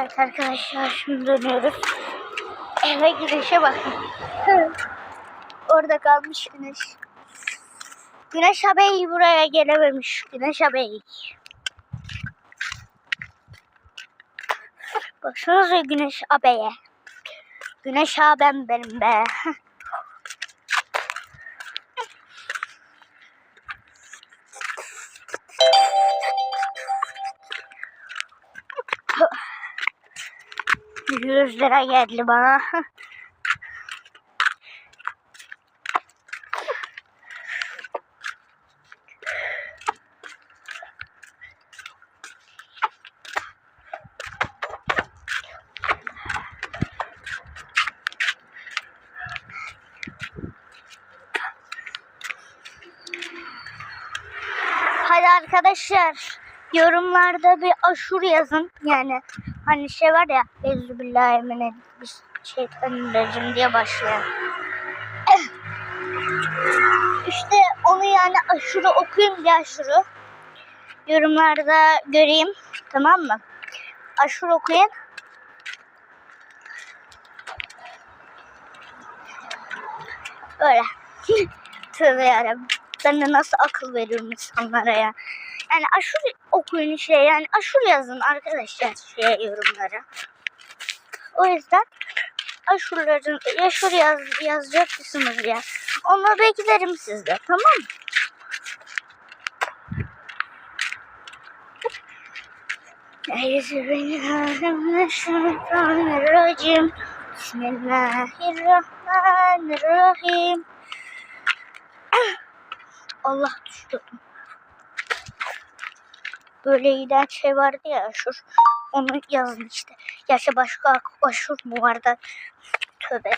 Evet arkadaşlar şimdi dönüyoruz. Eve güneşe bakın. Orada kalmış güneş. Güneş ağabey buraya gelememiş. Güneş ağabey. Baksanıza Güneş ağabeye. Güneş ağabeyim benim be. Yüz lira geldi bana. Hadi arkadaşlar yorumlarda bir aşur yazın. Yani hani şey var ya Ezzübillahimine bir şeytanirracim diye başlayan. İşte onu yani aşuru okuyun bir aşuru. Yorumlarda göreyim. Tamam mı? Aşur okuyun. Böyle. Tövbe yarabbim. De nasıl akıl veriyorum insanlara ya. Yani aşur okuyun şey yani aşur yazın arkadaşlar şey yorumlara. O yüzden aşurların aşur yaz, yazacak mısınız ya? Onu beklerim sizde tamam mı? Bismillahirrahmanirrahim. Allah düştü. Böyle giden şey vardı ya aşur. Onu yazın işte. Gerçi başka aşur mu vardı? Tövbe.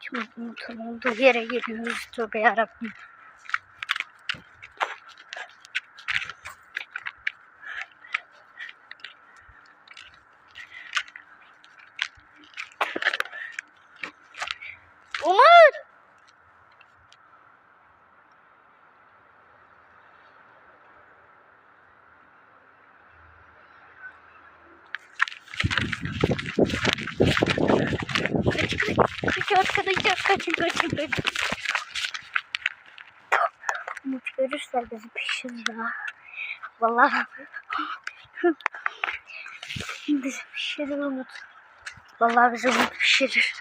Şimdi unutun olduğu yere geliyoruz. Tövbe yarabbim. Arkadaşlar kaçın kaçın kaçın. Umut görürse bizi pişirir ha. Vallahi. bizi pişirir Umut. Vallahi bizi Umut pişirir.